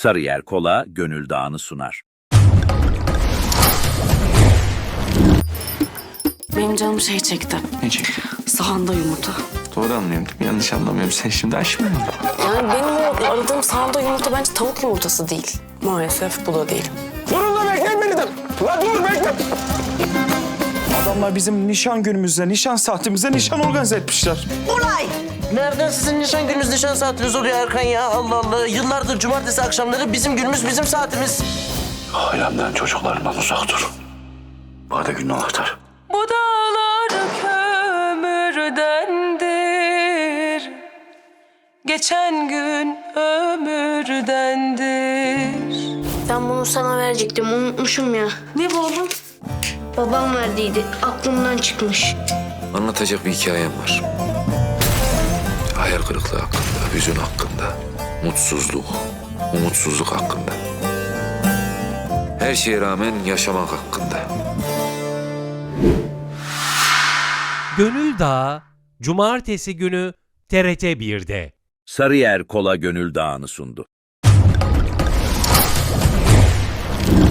Sarıyer Kola Gönül Dağı'nı sunar. Benim canım şey çekti. Ne çekti? Sahanda yumurta. Doğru anlıyorum değil mi? Yanlış anlamıyorum. Sen şimdi aşmıyor musun? Yani benim o aradığım sahanda yumurta bence tavuk yumurtası değil. Maalesef bu da değil. Durun da bekleyin beni de. La dur bekle. Adamlar bizim nişan günümüzde, nişan saatimize nişan organize etmişler. Nereden sizin nişan gününüz, nişan saatiniz oluyor Erkan ya? Allah Allah. Yıllardır cumartesi akşamları bizim günümüz, bizim saatimiz. Ailemden, çocuklarımdan uzak dur. Bade günün anahtar. Bu dağlar kömürdendir. Geçen gün ömürdendir. Ben bunu sana verecektim unutmuşum ya. Ne bu oğlum? Babam verdiydi aklımdan çıkmış. Anlatacak bir hikayem var. Hayal kırıklığı hakkında, hüzün hakkında, mutsuzluk, umutsuzluk hakkında. Her şeye rağmen yaşamak hakkında. Gönül Dağı Cumartesi günü TRT 1'de. Sarıyer Kola Gönül Dağı'nı sundu.